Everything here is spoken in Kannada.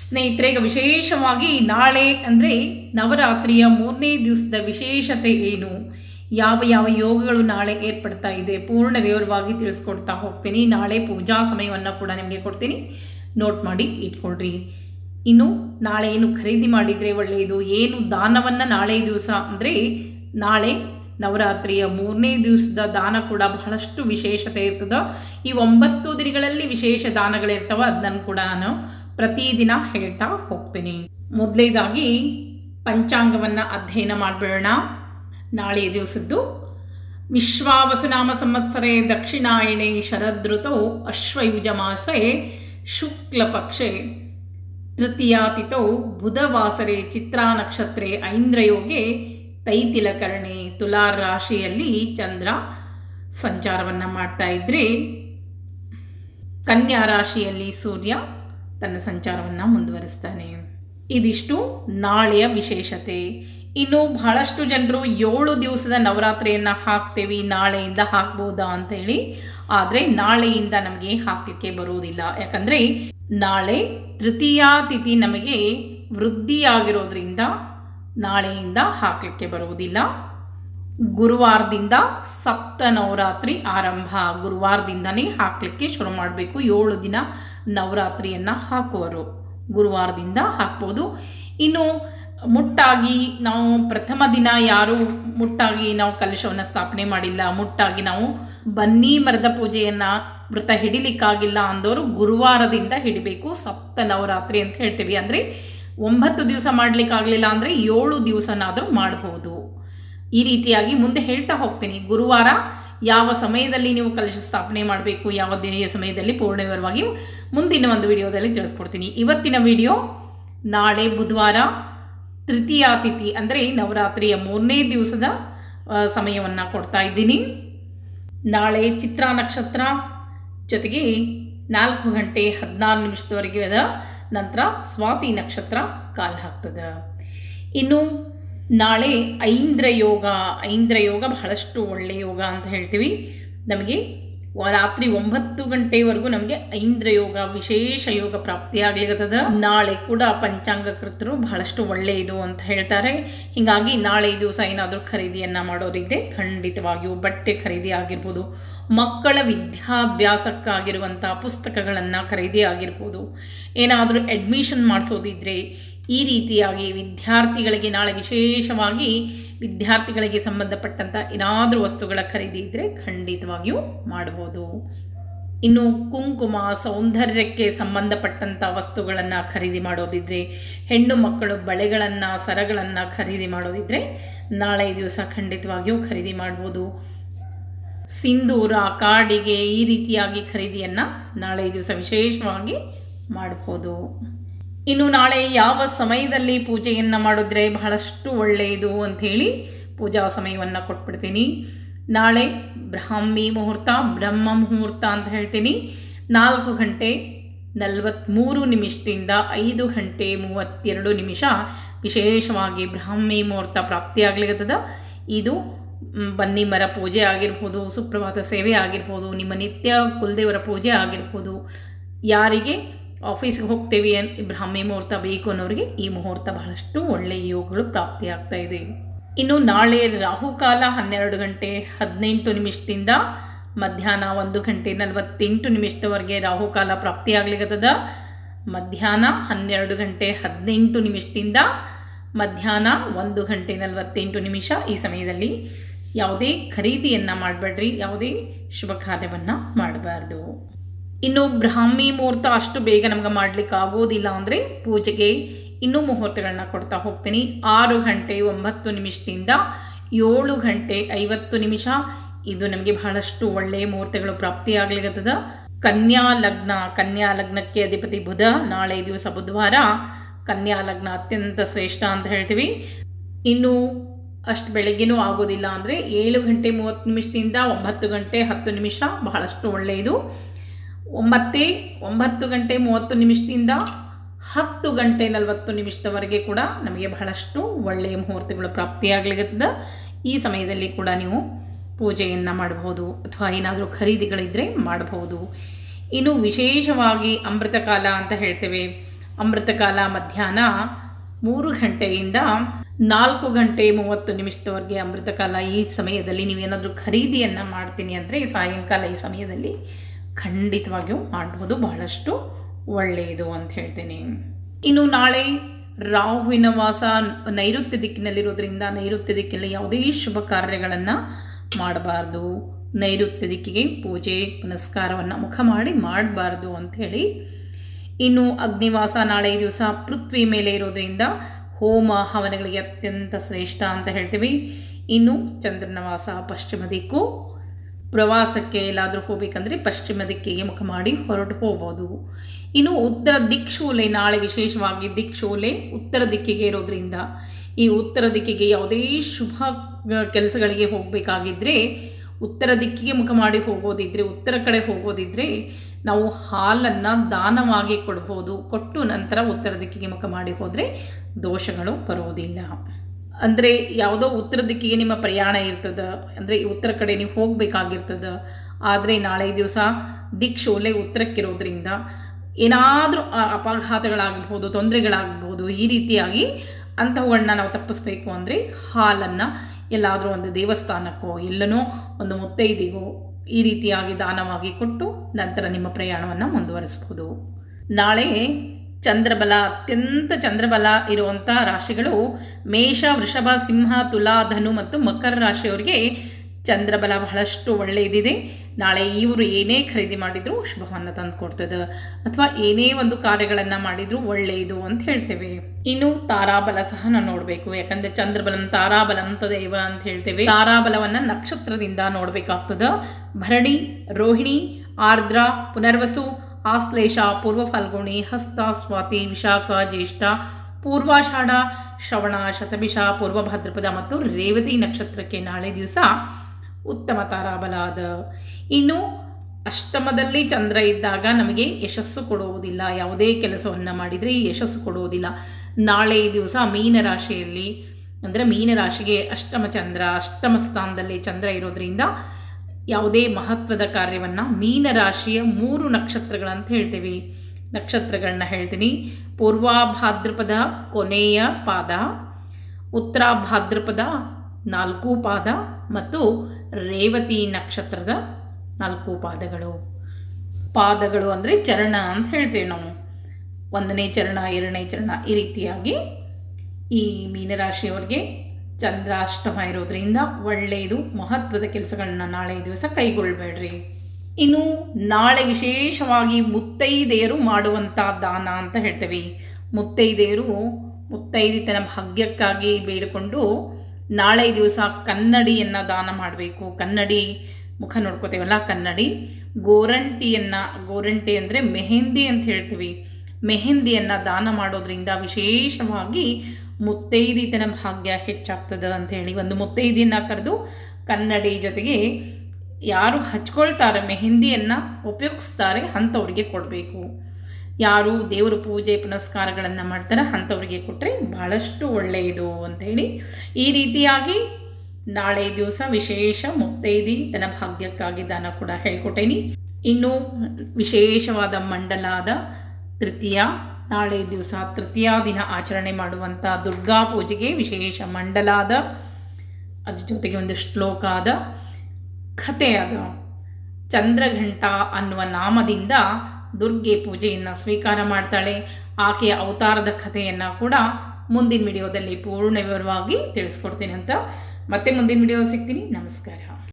ಸ್ನೇಹಿತರೆ, ಈಗ ವಿಶೇಷವಾಗಿ ನಾಳೆ ಅಂದರೆ ನವರಾತ್ರಿಯ ಮೂರನೇ ದಿವಸದ ವಿಶೇಷತೆ ಏನು? ಯಾವ ಯಾವ ಯೋಗಗಳು ನಾಳೆ ಏರ್ಪಡ್ತಾ ಇದೆ? ಪೂರ್ಣ ವಿವರವಾಗಿ ತಿಳಿಸ್ಕೊಡ್ತಾ ಹೋಗ್ತೀನಿ. ನಾಳೆ ಪೂಜಾ ಸಮಯವನ್ನು ಕೂಡ ನಿಮಗೆ ಕೊಡ್ತೀನಿ. ನೋಟ್ ಮಾಡಿ ಇಟ್ಕೊಳ್ರಿ. ಇನ್ನು ನಾಳೆ ಏನು ಖರೀದಿ ಮಾಡಿದರೆ ಒಳ್ಳೆಯದು? ಏನು ದಾನವನ್ನು ನಾಳೆ ದಿವಸ ಅಂದರೆ ನಾಳೆ ನವರಾತ್ರಿಯ ಮೂರನೇ ದಿವಸದ ದಾನ ಕೂಡ ಬಹಳಷ್ಟು ವಿಶೇಷತೆ ಇರ್ತದೆ. ಈ ಒಂಬತ್ತು ದಿನಗಳಲ್ಲಿ ವಿಶೇಷ ದಾನಗಳಿರ್ತವೆ, ಅದನ್ನು ಕೂಡ ನಾನು ಪ್ರತಿದಿನ ಹೇಳ್ತಾ ಹೋಗ್ತೀನಿ. ಮೊದಲೇದಾಗಿ ಪಂಚಾಂಗವನ್ನು ಅಧ್ಯಯನ ಮಾಡಿಬಿಡೋಣ. ನಾಳೆ ದಿವಸದ್ದು ವಿಶ್ವಾವಸುನಾಮ ಸಂವತ್ಸರೆ ದಕ್ಷಿಣಾಯಣೆ ಶರದೃತೌ ಅಶ್ವಯುಜ ಮಾಸೆ ಶುಕ್ಲಪಕ್ಷೆ ತೃತೀಯಾತಿಥೌ ಬುಧವಾಸರೆ ಚಿತ್ರಾ ನಕ್ಷತ್ರೇ ಐಂದ್ರಯೋಗೆ ತೈತಿಲಕರಣೆ ತುಲಾ ರಾಶಿಯಲ್ಲಿ ಚಂದ್ರ ಸಂಚಾರವನ್ನು ಮಾಡ್ತಾ ಇದ್ರೆ ಕನ್ಯಾ ರಾಶಿಯಲ್ಲಿ ಸೂರ್ಯ ತನ್ನ ಸಂಚಾರವನ್ನು ಮುಂದುವರಿಸ್ತಾನೆ. ಇದಿಷ್ಟು ನಾಳೆಯ ವಿಶೇಷತೆ. ಇನ್ನು ಬಹಳಷ್ಟು ಜನರು ಏಳು ದಿವಸದ ನವರಾತ್ರಿಯನ್ನು ಹಾಕ್ತೇವೆ. ನಾಳೆಯಿಂದ ಹಾಕ್ಬೋದಾ ಅಂತ ಹೇಳಿ ಆದರೆ ನಾಳೆಯಿಂದ ನಮಗೆ ಹಾಕಲಿಕ್ಕೆ ಬರುವುದಿಲ್ಲ. ಯಾಕಂದರೆ ನಾಳೆ ತೃತೀಯ ತಿಥಿ ನಮಗೆ ವೃದ್ಧಿಯಾಗಿರೋದ್ರಿಂದ ನಾಳೆಯಿಂದ ಹಾಕಲಿಕ್ಕೆ ಬರುವುದಿಲ್ಲ. ಗುರುವಾರದಿಂದ ಸಪ್ತ ನವರಾತ್ರಿ ಆರಂಭ. ಗುರುವಾರದಿಂದನೇ ಹಾಕಲಿಕ್ಕೆ ಶುರು ಮಾಡಬೇಕು. ಏಳು ದಿನ ನವರಾತ್ರಿಯನ್ನು ಹಾಕುವರು. ಗುರುವಾರದಿಂದ ಹಾಕ್ಬೋದು. ಇನ್ನು ಮುಟ್ಟಾಗಿ ನಾವು ಪ್ರಥಮ ದಿನ ಯಾರು ಮುಟ್ಟಾಗಿ ನಾವು ಕಲಶವನ್ನು ಸ್ಥಾಪನೆ ಮಾಡಿಲ್ಲ, ಮುಟ್ಟಾಗಿ ನಾವು ಬನ್ನಿ ಮರದ ಪೂಜೆಯನ್ನು ವ್ರತ ಹಿಡಿಲಿಕ್ಕಾಗಿಲ್ಲ ಅಂದವರು ಗುರುವಾರದಿಂದ ಹಿಡಿಬೇಕು. ಸಪ್ತ ನವರಾತ್ರಿ ಅಂತ ಹೇಳ್ತೀವಿ. ಅಂದರೆ ಒಂಬತ್ತು ದಿವಸ ಮಾಡಲಿಕ್ಕಾಗಲಿಲ್ಲ ಅಂದರೆ ಏಳು ದಿವಸನಾದರೂ ಮಾಡಬಹುದು ಈ ರೀತಿಯಾಗಿ ಮುಂದೆ ಹೇಳ್ತಾ ಹೋಗ್ತೀನಿ. ಗುರುವಾರ ಯಾವ ಸಮಯದಲ್ಲಿ ನೀವು ಕಲಶ ಸ್ಥಾಪನೆ ಮಾಡಬೇಕು, ಯಾವ ಸಮಯದಲ್ಲಿ ಪೂರ್ಣ ವಿವರವಾಗಿ ಮುಂದಿನ ಒಂದು ವಿಡಿಯೋದಲ್ಲಿ ತಿಳಿಸ್ಕೊಡ್ತೀನಿ. ಇವತ್ತಿನ ವಿಡಿಯೋ ನಾಳೆ ಬುಧವಾರ ತೃತೀಯ ತಿಥಿ, ಅಂದರೆ ನವರಾತ್ರಿಯ ಮೂರನೇ ದಿವಸದ ಸಮಯವನ್ನು ಕೊಡ್ತಾ ಇದ್ದೀನಿ. ನಾಳೆ ಚಿತ್ರ ನಕ್ಷತ್ರ ಜೊತೆಗೆ ನಾಲ್ಕು ಗಂಟೆ ಹದಿನಾರು ನಿಮಿಷದವರೆಗೆ ಅದ. ನಂತರ ಸ್ವಾತಿ ನಕ್ಷತ್ರ ಕಾಲು ಹಾಕ್ತದೆ. ಇನ್ನು ನಾಳೆ ಐಂದ್ರ ಯೋಗ ಐಂದ್ರ ಯೋಗ ಬಹಳಷ್ಟು ಒಳ್ಳೆಯ ಯೋಗ ಅಂತ ಹೇಳ್ತೀವಿ. ನಮಗೆ ರಾತ್ರಿ ಒಂಬತ್ತು ಗಂಟೆವರೆಗೂ ನಮಗೆ ಐಂದ್ರ ಯೋಗ, ವಿಶೇಷ ಯೋಗ ಪ್ರಾಪ್ತಿಯಾಗ್ಲಿಕ್ಕತ್ತದ ನಾಳೆ ಕೂಡ ಪಂಚಾಂಗಕೃತರು ಬಹಳಷ್ಟು ಒಳ್ಳೆಯದು ಅಂತ ಹೇಳ್ತಾರೆ. ಹೀಗಾಗಿ ನಾಳೆ ದಿವಸ ಏನಾದರೂ ಖರೀದಿಯನ್ನು ಮಾಡೋರಿದ್ದೆ ಖಂಡಿತವಾಗಿಯೂ ಬಟ್ಟೆ ಖರೀದಿ ಆಗಿರ್ಬೋದು, ಮಕ್ಕಳ ವಿದ್ಯಾಭ್ಯಾಸಕ್ಕಾಗಿರುವಂಥ ಪುಸ್ತಕಗಳನ್ನು ಖರೀದಿ ಆಗಿರ್ಬೋದು. ಏನಾದರೂ ಅಡ್ಮಿಷನ್ ಮಾಡಿಸೋದಿದ್ರೆ ಈ ರೀತಿಯಾಗಿ ವಿದ್ಯಾರ್ಥಿಗಳಿಗೆ ನಾಳೆ ವಿಶೇಷವಾಗಿ ವಿದ್ಯಾರ್ಥಿಗಳಿಗೆ ಸಂಬಂಧಪಟ್ಟಂಥ ಏನಾದರೂ ವಸ್ತುಗಳ ಖರೀದಿ ಇದ್ದರೆ ಖಂಡಿತವಾಗಿಯೂ ಮಾಡಬಹುದು ಇನ್ನು ಕುಂಕುಮ, ಸೌಂದರ್ಯಕ್ಕೆ ಸಂಬಂಧಪಟ್ಟಂಥ ವಸ್ತುಗಳನ್ನು ಖರೀದಿ ಮಾಡೋದಿದ್ರೆ, ಹೆಣ್ಣು ಮಕ್ಕಳು ಬಳೆಗಳನ್ನು, ಸರಗಳನ್ನು ಖರೀದಿ ಮಾಡೋದಿದ್ರೆ ನಾಳೆ ದಿವಸ ಖಂಡಿತವಾಗಿಯೂ ಖರೀದಿ ಮಾಡ್ಬೋದು. ಸಿಂಧೂರ ಕಾಡಿಗೆ ಈ ರೀತಿಯಾಗಿ ಖರೀದಿಯನ್ನು ನಾಳೆ ದಿವಸ ವಿಶೇಷವಾಗಿ ಮಾಡ್ಬೋದು. ಇನ್ನು ನಾಳೆ ಯಾವ ಸಮಯದಲ್ಲಿ ಪೂಜೆಯನ್ನು ಮಾಡಿದ್ರೆ ಬಹಳಷ್ಟು ಒಳ್ಳೆಯದು ಅಂಥೇಳಿ ಪೂಜಾ ಸಮಯವನ್ನು ಕೊಟ್ಬಿಡ್ತೀನಿ. ನಾಳೆ ಬ್ರಾಹ್ಮಿ ಮುಹೂರ್ತ, ಬ್ರಹ್ಮ ಮುಹೂರ್ತ ಅಂತ ಹೇಳ್ತೀನಿ. ನಾಲ್ಕು ಗಂಟೆ ನಲವತ್ತ್ಮೂರು ನಿಮಿಷದಿಂದ ಐದು ಗಂಟೆ ಮೂವತ್ತೆರಡು ನಿಮಿಷ ವಿಶೇಷವಾಗಿ ಬ್ರಾಹ್ಮಿ ಮುಹೂರ್ತ ಪ್ರಾಪ್ತಿಯಾಗ್ಲಿಕ್ಕತ್ತದ ಇದು ಬನ್ನಿ ಮರ ಪೂಜೆ ಆಗಿರ್ಬೋದು, ಸುಪ್ರಭಾತ ಸೇವೆ ಆಗಿರ್ಬೋದು, ನಿಮ್ಮ ನಿತ್ಯ ಕುಲದೇವರ ಪೂಜೆ ಆಗಿರ್ಬೋದು. ಯಾರಿಗೆ ಆಫೀಸ್ಗೆ ಹೋಗ್ತೇವೆ ಬ್ರಾಹ್ಮಿ ಮುಹೂರ್ತ ಬೇಕು ಅನ್ನೋರಿಗೆ ಈ ಮುಹೂರ್ತ ಬಹಳಷ್ಟು ಒಳ್ಳೆಯ ಯೋಗಗಳು ಪ್ರಾಪ್ತಿಯಾಗ್ತಾ ಇದೆ. ಇನ್ನು ನಾಳೆ ರಾಹುಕಾಲ ಹನ್ನೆರಡು ಗಂಟೆ ಹದಿನೆಂಟು ನಿಮಿಷದಿಂದ ಮಧ್ಯಾಹ್ನ ಒಂದು ಗಂಟೆ ನಲವತ್ತೆಂಟು ನಿಮಿಷದವರೆಗೆ ರಾಹುಕಾಲ ಪ್ರಾಪ್ತಿಯಾಗ್ಲಿಕ್ಕತ್ತದ ಮಧ್ಯಾಹ್ನ ಹನ್ನೆರಡು ಗಂಟೆ ಹದಿನೆಂಟು ನಿಮಿಷದಿಂದ ಮಧ್ಯಾಹ್ನ ಒಂದು ಗಂಟೆ ನಲವತ್ತೆಂಟು ನಿಮಿಷ ಈ ಸಮಯದಲ್ಲಿ ಯಾವುದೇ ಖರೀದಿಯನ್ನು ಮಾಡಬೇಡ್ರಿ, ಯಾವುದೇ ಶುಭ ಕಾರ್ಯವನ್ನು ಮಾಡಬಾರ್ದು. ಇನ್ನು ಬ್ರಾಹ್ಮಿ ಮುಹೂರ್ತ ಅಷ್ಟು ಬೇಗ ನಮ್ಗೆ ಮಾಡ್ಲಿಕ್ಕೆ ಆಗೋದಿಲ್ಲ ಅಂದರೆ ಪೂಜೆಗೆ ಇನ್ನೂ ಮುಹೂರ್ತಗಳನ್ನ ಕೊಡ್ತಾ ಹೋಗ್ತೀನಿ. ಆರು ಗಂಟೆ ಒಂಬತ್ತು ನಿಮಿಷದಿಂದ ಏಳು ಗಂಟೆ ಐವತ್ತು ನಿಮಿಷ. ಇದು ನಮಗೆ ಬಹಳಷ್ಟು ಒಳ್ಳೆಯ ಮುಹೂರ್ತಗಳು ಪ್ರಾಪ್ತಿಯಾಗ್ಲಿಕ್ಕತ್ತದ ಕನ್ಯಾ ಲಗ್ನ, ಕನ್ಯಾ ಲಗ್ನಕ್ಕೆ ಅಧಿಪತಿ ಬುಧ, ನಾಳೆ ದಿವಸ ಬುಧವಾರ ಕನ್ಯಾ ಲಗ್ನ ಅತ್ಯಂತ ಶ್ರೇಷ್ಠ ಅಂತ ಹೇಳ್ತೀವಿ. ಇನ್ನು ಅಷ್ಟು ಬೆಳಗ್ಗೆನೂ ಆಗೋದಿಲ್ಲ ಅಂದರೆ ಏಳು ಗಂಟೆ ಮೂವತ್ತು ನಿಮಿಷದಿಂದ ಒಂಬತ್ತು ಗಂಟೆ ಹತ್ತು ನಿಮಿಷ ಬಹಳಷ್ಟು ಒಳ್ಳೆಯದು. ಒಂಬತ್ತೇ, ಒಂಬತ್ತು ಗಂಟೆ ಮೂವತ್ತು ನಿಮಿಷದಿಂದ ಹತ್ತು ಗಂಟೆ ನಲವತ್ತು ನಿಮಿಷದವರೆಗೆ ಕೂಡ ನಮಗೆ ಬಹಳಷ್ಟು ಒಳ್ಳೆಯ ಮುಹೂರ್ತಗಳು ಪ್ರಾಪ್ತಿಯಾಗ್ಲಿಕ್ಕತ್ತದ ಈ ಸಮಯದಲ್ಲಿ ಕೂಡ ನೀವು ಪೂಜೆಯನ್ನು ಮಾಡಬಹುದು ಅಥವಾ ಏನಾದರೂ ಖರೀದಿಗಳಿದ್ದರೆ ಮಾಡಬಹುದು. ಇನ್ನು ವಿಶೇಷವಾಗಿ ಅಮೃತ ಕಾಲ ಅಂತ ಹೇಳ್ತೇವೆ. ಅಮೃತಕಾಲ ಮಧ್ಯಾಹ್ನ ಮೂರು ಗಂಟೆಯಿಂದ ನಾಲ್ಕು ಗಂಟೆ ಮೂವತ್ತು ನಿಮಿಷದವರೆಗೆ ಅಮೃತಕಾಲ ಈ ಸಮಯದಲ್ಲಿ ನೀವೇನಾದರೂ ಖರೀದಿಯನ್ನು ಮಾಡ್ತೀನಿ ಅಂದರೆ ಸಾಯಂಕಾಲ ಈ ಸಮಯದಲ್ಲಿ ಖಂಡಿತವಾಗಿಯೂ ಮಾಡುವುದು ಬಹಳಷ್ಟು ಒಳ್ಳೆಯದು ಅಂತ ಹೇಳ್ತೀನಿ. ಇನ್ನು ನಾಳೆ ರಾಹುವಿನ ವಾಸ ನೈಋತ್ಯ ದಿಕ್ಕಿನಲ್ಲಿರೋದ್ರಿಂದ ನೈಋತ್ಯ ದಿಕ್ಕಿನಲ್ಲಿ ಯಾವುದೇ ಶುಭ ಕಾರ್ಯಗಳನ್ನು ಮಾಡಬಾರ್ದು. ನೈಋತ್ಯ ದಿಕ್ಕಿಗೆ ಪೂಜೆ, ಪುನಸ್ಕಾರವನ್ನು ಮುಖ ಮಾಡಿ ಮಾಡಬಾರ್ದು ಅಂಥೇಳಿ ಇನ್ನು ಅಗ್ನಿವಾಸ ನಾಳೆ ದಿವಸ ಪೃಥ್ವಿ ಮೇಲೆ ಇರೋದರಿಂದ ಹೋಮ ಹವನಗಳಿಗೆ ಅತ್ಯಂತ ಶ್ರೇಷ್ಠ ಅಂತ ಹೇಳ್ತೀವಿ. ಇನ್ನು ಚಂದ್ರನ ವಾಸ ಪಶ್ಚಿಮ ದಿಕ್ಕು. ಪ್ರವಾಸಕ್ಕೆ ಎಲ್ಲಾದರೂ ಹೋಗಬೇಕಂದ್ರೆ ಪಶ್ಚಿಮ ದಿಕ್ಕಿಗೆ ಮುಖ ಮಾಡಿ ಹೊರಟು ಹೋಗ್ಬೋದು. ಇನ್ನು ಉತ್ತರ ದಿಕ್ಶೂಲೆ, ನಾಳೆ ವಿಶೇಷವಾಗಿ ದಿಕ್ಶೂಲೆ ಉತ್ತರ ದಿಕ್ಕಿಗೆ ಇರೋದ್ರಿಂದ ಈ ಉತ್ತರ ದಿಕ್ಕಿಗೆ ಯಾವುದೇ ಶುಭ ಕೆಲಸಗಳಿಗೆ ಹೋಗಬೇಕಾಗಿದ್ದರೆ ಉತ್ತರ ದಿಕ್ಕಿಗೆ ಮುಖ ಮಾಡಿ ಹೋಗೋದಿದ್ರೆ, ಉತ್ತರ ಕಡೆ ಹೋಗೋದಿದ್ರೆ ನಾವು ಹಾಲನ್ನು ದಾನವಾಗಿ ಕೊಡ್ಬೋದು. ಕೊಟ್ಟು ನಂತರ ಉತ್ತರ ದಿಕ್ಕಿಗೆ ಮುಖ ಮಾಡಿ ಹೋದರೆ ದೋಷಗಳು ಬರುವುದಿಲ್ಲ ಅಂದರೆ ಯಾವುದೋ ಉತ್ತರ ದಿಕ್ಕಿಗೆ ನಿಮ್ಮ ಪ್ರಯಾಣ ಇರ್ತದೆ, ಅಂದರೆ ಉತ್ತರ ಕಡೆ ನೀವು ಹೋಗಬೇಕಾಗಿರ್ತದೆ, ಆದರೆ ನಾಳೆ ದಿವಸ ದಿಕ್ಷೋಲೆ ಉತ್ತರಕ್ಕಿರೋದ್ರಿಂದ ಏನಾದರೂ ಅಪಘಾತಗಳಾಗಬಹುದು, ತೊಂದರೆಗಳಾಗಬಹುದು, ಈ ರೀತಿಯಾಗಿ ಅಂಥವುಗಳನ್ನ ನಾವು ತಪ್ಪಿಸ್ಬೇಕು ಅಂದರೆ ಹಾಲನ್ನು ಎಲ್ಲಾದರೂ ಒಂದು ದೇವಸ್ಥಾನಕ್ಕೋ, ಎಲ್ಲನೋ ಒಂದು ಮುತ್ತೈದಿಗೋ ಈ ರೀತಿಯಾಗಿ ದಾನವಾಗಿ ಕೊಟ್ಟು ನಂತರ ನಿಮ್ಮ ಪ್ರಯಾಣವನ್ನು ಮುಂದುವರಿಸ್ಬೋದು. ನಾಳೆ ಚಂದ್ರಬಲ, ಅತ್ಯಂತ ಚಂದ್ರಬಲ ಇರುವಂಥ ರಾಶಿಗಳು ಮೇಷ, ವೃಷಭ, ಸಿಂಹ, ತುಲಾ, ಧನು ಮತ್ತು ಮಕರ ರಾಶಿಯವರಿಗೆ ಚಂದ್ರಬಲ ಬಹಳಷ್ಟು ಒಳ್ಳೆಯದಿದೆ ನಾಳೆ ಇವರು ಏನೇ ಖರೀದಿ ಮಾಡಿದರೂ ಶುಭವನ್ನು ತಂದು ಕೊಡ್ತದೆ. ಅಥವಾ ಏನೇ ಒಂದು ಕಾರ್ಯಗಳನ್ನು ಮಾಡಿದರೂ ಒಳ್ಳೆಯದು ಅಂತ ಹೇಳ್ತೇವೆ. ಇನ್ನು ತಾರಾಬಲ ಸಹ ನಾವು ನೋಡಬೇಕು. ಯಾಕಂದರೆ ಚಂದ್ರಬಲಂ ತಾರಾಬಲಂ ತದೇವ ಅಂತ ಹೇಳ್ತೇವೆ. ತಾರಾಬಲವನ್ನು ನಕ್ಷತ್ರದಿಂದ ನೋಡಬೇಕಾಗ್ತದೆ. ಭರಣಿ, ರೋಹಿಣಿ, ಆರ್ದ್ರ, ಪುನರ್ವಸು ಆಶ್ಲೇಷ, ಪೂರ್ವ ಫಲ್ಗುಣಿ, ಹಸ್ತ, ಸ್ವಾತಿ, ವಿಶಾಖ, ಜ್ಯೇಷ್ಠ ಪೂರ್ವಾಷಾಢ ಶ್ರವಣ, ಶತಭಿಷ, ಪೂರ್ವ ಭದ್ರಪದ ಮತ್ತು ರೇವತಿ ನಕ್ಷತ್ರಕ್ಕೆ ನಾಳೆ ದಿವಸ ಉತ್ತಮ ತಾರಾಬಲ ಅದ ಇನ್ನು ಅಷ್ಟಮದಲ್ಲಿ ಚಂದ್ರ ಇದ್ದಾಗ ನಮಗೆ ಯಶಸ್ಸು ಕೊಡುವುದಿಲ್ಲ. ಯಾವುದೇ ಕೆಲಸವನ್ನು ಮಾಡಿದರೆ ಯಶಸ್ಸು ಕೊಡುವುದಿಲ್ಲ. ನಾಳೆ ದಿವಸ ಮೀನರಾಶಿಯಲ್ಲಿ ಅಂದರೆ ಮೀನರಾಶಿಗೆ ಅಷ್ಟಮ ಚಂದ್ರ, ಅಷ್ಟಮ ಸ್ಥಾನದಲ್ಲಿ ಚಂದ್ರ ಇರೋದ್ರಿಂದ ಯಾವುದೇ ಮಹತ್ವದ ಕಾರ್ಯವನ್ನು ಮೀನರಾಶಿಯ ಮೂರು ನಕ್ಷತ್ರಗಳಂತ ಹೇಳ್ತೀವಿ. ನಕ್ಷತ್ರಗಳನ್ನ ಹೇಳ್ತೀನಿ. ಪೂರ್ವಾಭಾದ್ರಪದ ಕೊನೆಯ ಪಾದ, ಉತ್ತರಾಭಾದ್ರಪದ ನಾಲ್ಕು ಪಾದ ಮತ್ತು ರೇವತಿ ನಕ್ಷತ್ರದ ನಾಲ್ಕು ಪಾದಗಳು. ಪಾದಗಳು ಅಂದರೆ ಚರಣ ಅಂತ ಹೇಳ್ತೇವೆ ನಾವು. ಒಂದನೇ ಚರಣ, ಎರಡನೇ ಚರಣ ಈ ರೀತಿಯಾಗಿ ಈ ಮೀನರಾಶಿಯವರಿಗೆ ಚಂದ್ರಾಷ್ಟಮ ಇರೋದ್ರಿಂದ ಒಳ್ಳೆಯದು ಮಹತ್ವದ ಕೆಲಸಗಳನ್ನ ನಾಳೆ ದಿವಸ ಕೈಗೊಳ್ಳಬೇಡ್ರಿ ಇನ್ನು ನಾಳೆ ವಿಶೇಷವಾಗಿ ಮುತ್ತೈದೆಯರು ಮಾಡುವಂಥ ದಾನ ಅಂತ ಹೇಳ್ತೇವೆ. ಮುತ್ತೈದೆಯರು ಮುತ್ತೈದಿತನ ಭಾಗ್ಯಕ್ಕಾಗಿ ಬೇಡಿಕೊಂಡು ನಾಳೆ ದಿವಸ ಕನ್ನಡಿಯನ್ನು ದಾನ ಮಾಡಬೇಕು. ಕನ್ನಡಿ ಮುಖ ನೋಡ್ಕೋತೇವಲ್ಲ, ಕನ್ನಡಿ. ಗೋರಂಟಿಯನ್ನು, ಗೋರಂಟಿ ಅಂದರೆ ಮೆಹೆಂದಿ ಅಂತ ಹೇಳ್ತೀವಿ. ಮೆಹೆಂದಿಯನ್ನು ದಾನ ಮಾಡೋದ್ರಿಂದ ವಿಶೇಷವಾಗಿ ಮುತ್ತೈದಿತನ ಭಾಗ್ಯ ಹೆಚ್ಚಾಗ್ತದೆ ಹೇಳಿ ಒಂದು ಮುತ್ತೈದಿಯನ್ನು ಕರೆದು ಕನ್ನಡಿ ಜೊತೆಗೆ ಯಾರು ಹಚ್ಕೊಳ್ತಾರೆ ಮೆಹಂದಿಯನ್ನು ಉಪಯೋಗಿಸ್ತಾರೆ ಅಂಥವ್ರಿಗೆ ಕೊಡಬೇಕು. ಯಾರು ದೇವರ ಪೂಜೆ ಪುನಸ್ಕಾರಗಳನ್ನು ಮಾಡ್ತಾರೆ ಅಂಥವ್ರಿಗೆ ಕೊಟ್ಟರೆ ಭಾಳಷ್ಟು ಒಳ್ಳೆಯದು ಅಂಥೇಳಿ ಈ ರೀತಿಯಾಗಿ ನಾಳೆ ದಿವಸ ವಿಶೇಷ ಮುತ್ತೈದಿ ತನ್ನ ಭಾಗ್ಯಕ್ಕಾಗಿ ದಾನ ಕೂಡ ಹೇಳ್ಕೊಟ್ಟೇನಿ. ಇನ್ನು ವಿಶೇಷವಾದ ಮಂಡಲಾದ ತೃತೀಯ ನಾಳೆ ದಿವಸ ತೃತೀಯ ದಿನ ಆಚರಣೆ ಮಾಡುವಂಥ ದುರ್ಗಾ ಪೂಜೆಗೆ ವಿಶೇಷ ಮಂಡಲಾದ, ಅದ್ರ ಜೊತೆಗೆ ಒಂದು ಶ್ಲೋಕಾದ ಕಥೆಯಾದ ಚಂದ್ರಘಂಟ ಅನ್ನುವ ನಾಮದಿಂದ ದುರ್ಗೆ ಪೂಜೆಯನ್ನು ಸ್ವೀಕಾರ ಮಾಡ್ತಾಳೆ. ಆಕೆಯ ಅವತಾರದ ಕಥೆಯನ್ನು ಕೂಡ ಮುಂದಿನ ವಿಡಿಯೋದಲ್ಲಿ ಪೂರ್ಣ ವಿವರವಾಗಿ ತಿಳಿಸ್ಕೊಡ್ತೀನಿ ಅಂತ ಮತ್ತೆ ಮುಂದಿನ ವಿಡಿಯೋ ಸಿಗ್ತೀನಿ. ನಮಸ್ಕಾರ.